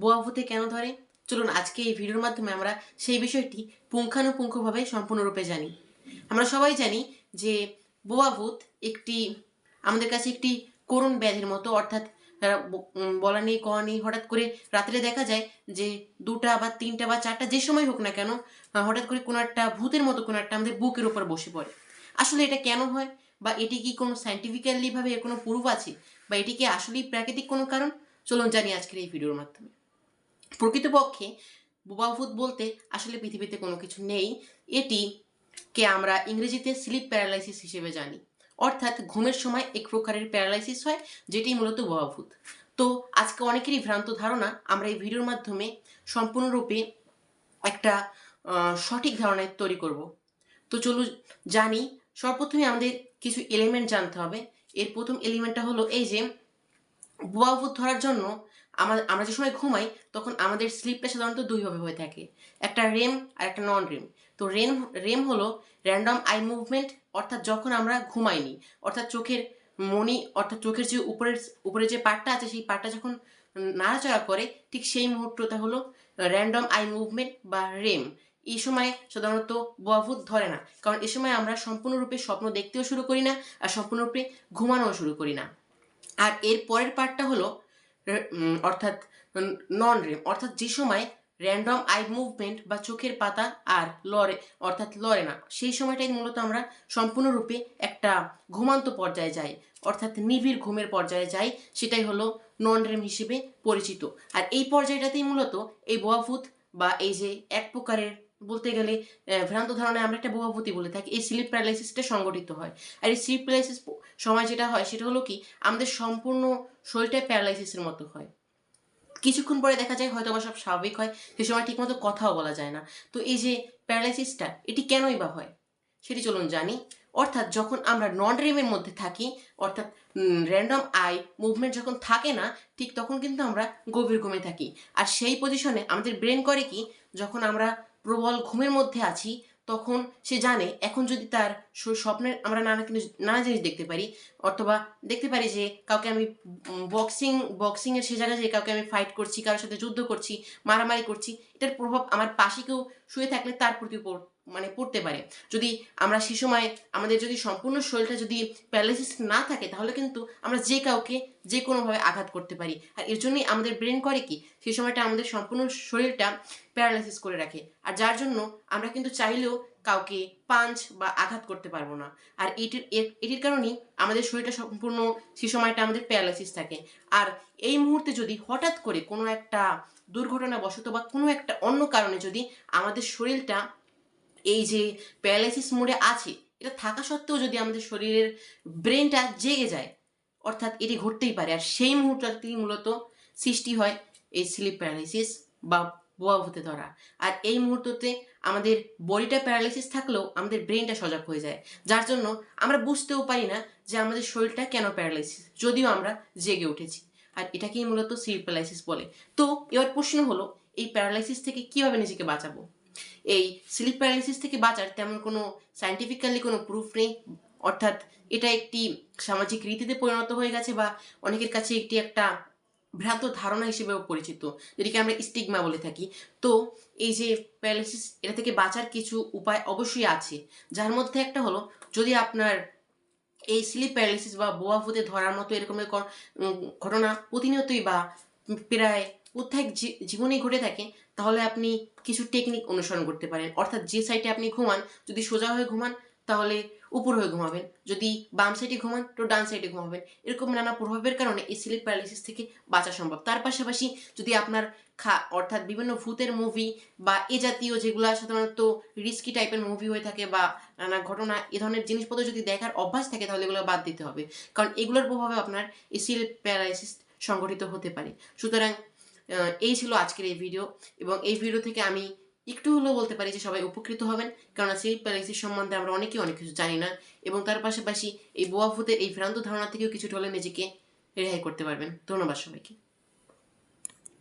বোয়া ভূতে কেন ধরে? চলুন আজকে এই ভিডিওর মাধ্যমে আমরা সেই বিষয়টি পুঙ্খানুপুঙ্খভাবে সম্পূর্ণরূপে জানি। আমরা সবাই জানি যে বোয়া ভূত একটি, আমাদের কাছে একটি করুণ ব্যাধির মতো, অর্থাৎ বলা নেই, কওয়া নেই, হঠাৎ করে রাত্রে দেখা যায় যে দুটা বা তিনটা বা চারটা যে সময় হোক না কেন হঠাৎ করে কোনো একটা ভূতের মতো কোনো একটা আমাদের বুকের উপর বসে পড়ে। আসলে এটা কেন হয়? বা এটি কি কোনো সাইন্টিফিক্যালিভাবে এর কোনো প্রুফ আছে? বা এটি কি আসলেই প্রাকৃতিক কোনো কারণ? চলুন জানি আজকের এই ভিডিওর মাধ্যমে। প্রকৃতপক্ষে বোবাভূত বলতে আসলে পৃথিবীতে কোনো কিছু নেই। এটি কে আমরা ইংরেজিতে স্লিপ প্যারালাইসিস হিসেবে জানি। অর্থাৎ ঘুমের সময় এক প্রকারের প্যারালাইসিস হয় যেটি মূলত বোবাভূত তো আজকে অনেকেরই ভ্রান্ত ধারণা, আমরা এই ভিডিওর মাধ্যমে সম্পূর্ণরূপে একটা সঠিক ধারণা তৈরি করব। তো চলুন জানি, সর্বপ্রথমে আমাদের কিছু এলিমেন্ট জানতে হবে। এর প্রথম এলিমেন্টটা হলো এই যে বোয়াভূত ধরার জন্য আমরা আমরা যে সময় ঘুমাই, তখন আমাদের স্লিপটা সাধারণত দুইভাবে হয়ে থাকে। একটা রেম আর একটা নন রেম তো রেম রেম হলো র্যান্ডম আই মুভমেন্ট অর্থাৎ যখন আমরা ঘুমাইনি, অর্থাৎ চোখের মনি, অর্থাৎ চোখের যে উপরের উপরে যে পার্টটা আছে, সেই পার্টটা যখন নাড়াচাড়া করে, ঠিক সেই মুহূর্তটা হলো র্যান্ডম আই মুভমেন্ট বা রেম এই সময় সাধারণত বোয়াভূত ধরে না, কারণ এই সময় আমরা সম্পূর্ণরূপে স্বপ্ন দেখতেও শুরু করি না, আর সম্পূর্ণরূপে ঘুমানোও শুরু করি না। আর এর পরের পার্টটা হলো অর্থাৎ নন রেম অর্থাৎ যে সময় র্যান্ডম আই মুভমেন্ট বা চোখের পাতা আর লড়ে, অর্থাৎ লড়ে না, সেই সময়টাই মূলত আমরা সম্পূর্ণরূপে একটা ঘুমান্ত পর্যায়ে যাই, অর্থাৎ নিবিড় ঘুমের পর্যায়ে যাই, সেটাই হলো নন রেম হিসেবে পরিচিত। আর এই পর্যায়টাতেই মূলত এই বোয়াভূত বা এই যে এক প্রকারের বলতে গেলে ভ্রান্ত ধারণায় আমরা একটা বোয়াভূতি বলে থাকি। এই স্লিপ প্যারালাইসিসটা সংগঠিত হয়। আর এই স্লিপ প্যারালাইসিস সময় যেটা হয়, সেটা হলো কি, আমাদের সম্পূর্ণ শরীরটাই প্যারালাইসিসের মতো হয়। কিছুক্ষণ পরে দেখা যায় হয়তো বা সব স্বাভাবিক হয়, সে সময় ঠিকমতো কথাও বলা যায় না। তো এই যে প্যারালাইসিসটা, এটি কেনই বা হয়? সেটি চলুন জানি। অর্থাৎ যখন আমরা নন রেমের মধ্যে থাকি, অর্থাৎ র্যান্ডম আই মুভমেন্ট যখন থাকে না, ঠিক তখন কিন্তু আমরা গভীর ঘুমে থাকি। আর সেই পজিশনে আমাদের ব্রেন করে কি, যখন আমরা প্রবল ঘুমের মধ্যে আছি, তখন সে জানে, এখন যদি তার স্বপ্নের আমরা নানা কিন্তু নানা জিনিস দেখতে পারি, অথবা দেখতে পারি যে কাউকে আমি বক্সিং বক্সিংয়ের সে জায়গায় যে কাউকে আমি ফাইট করছি, কারোর সাথে যুদ্ধ করছি, মারামারি করছি, এটার প্রভাব আমার পাশে কেউ শুয়ে থাকলে তার প্রতি মানে পড়তে পারে। যদি আমরা সে সময় আমাদের যদি সম্পূর্ণ শরীরটা যদি প্যারালাইসিস না থাকে, তাহলে কিন্তু আমরা যে কাউকে যে কোনোভাবে আঘাত করতে পারি। আর এর জন্যই আমাদের ব্রেন করে কি, সে সময়টা আমাদের সম্পূর্ণ শরীরটা প্যারালাইসিস করে রাখে। আর যার জন্য আমরা কিন্তু চাইলেও কাউকে পাঞ্চ বা আঘাত করতে পারব না। আর এটির এটির কারণেই আমাদের শরীরটা সম্পূর্ণ সে সময়টা আমাদের প্যারালাইসিস থাকে। আর এই মুহূর্তে যদি হঠাৎ করে কোনো একটা দুর্ঘটনা বশত বা কোনো একটা অন্য কারণে যদি আমাদের শরীরটা এই যে প্যারালাইসিস মোডে আছে, এটা থাকা সত্ত্বেও যদি আমাদের শরীরের ব্রেনটা জেগে যায়, অর্থাৎ এটি ঘটতেই পারে। আর সেই মুহূর্তটি মূলত সৃষ্টি হয় এই স্লিপ প্যারালাইসিস বা বোয়া হতে ধরা। আর এই মুহূর্ততে আমাদের বডিটা প্যারালাইসিস থাকলেও আমাদের ব্রেনটা সজাগ হয়ে যায়। যার জন্য আমরা বুঝতেও পারি না যে আমাদের শরীরটা কেন প্যারালাইসিস, যদিও আমরা জেগে উঠেছি। আর এটাকেই মূলত স্লিপ প্যারালাইসিস বলে। তো এবার প্রশ্ন হলো, এই প্যারালাইসিস থেকে কীভাবে নিজেকে বাঁচাবো? এই স্লিপ প্যারালাইসিস থেকে বাঁচার তেমন কোনো সায়েন্টিফিক্যালি কোনো প্রুফ নেই। অর্থাৎ এটা একটি সামাজিক রীতিতে পরিণত হয়ে গেছে বা অনেকের কাছে একটি একটা ভ্রান্ত ধারণা হিসেবেও পরিচিত, যেটিকে আমরা স্টিগমা বলে থাকি। তো এই যে প্যারালাইসিস এটা থেকে বাঁচার কিছু উপায় অবশ্যই আছে। যার মধ্যে একটা হলো, যদি আপনার এই স্লিপ প্যারালাইসিস বা বোয়া ভূতে ধরার মতো এরকমের ঘটনা প্রতিনিয়তই বা প্রায় প্রত্যেক জী- জীবনেই ঘটে থাকে, তাহলে আপনি কিছু টেকনিক অনুসরণ করতে পারেন। অর্থাৎ যে সাইডে আপনি ঘুমান, যদি সোজা হয়ে ঘুমান, তাহলে উপর হয়ে ঘুমাবেন। যদি বাম সাইডে ঘুমান, তো ডান সাইডে ঘুমাবেন। এরকম নানা প্রভাবের কারণে এই স্লিপ প্যারালাইসিস থেকে বাঁচা সম্ভব। তার পাশাপাশি যদি আপনার খা, অর্থাৎ বিভিন্ন ভূতের মুভি বা এ জাতীয় যেগুলো সাধারণত রিস্কি টাইপের মুভি হয়ে থাকে বা নানা ঘটনা, এ ধরনের জিনিসপত্র যদি দেখার অভ্যাস থাকে, তাহলে এগুলো বাদ দিতে হবে। কারণ এগুলোর প্রভাবে আপনার এই স্লিপ প্যারালাইসিস সংগঠিত হতে পারে। সুতরাং এই ছিল আজকের এই ভিডিও এবং এই ভিডিও থেকে আমি একটু হলেও বলতে পারি যে সবাই উপকৃত হবেন, কেননা সেই প্যারালাইসিস সম্বন্ধে আমরা অনেকেই অনেক কিছু জানি না। এবং তার পাশাপাশি এই বোয়াফুতের এই ভ্রান্ত ধারণা থেকেও কিছু হলে নিজেকে রেহাই করতে পারবেন। ধন্যবাদ সবাইকে।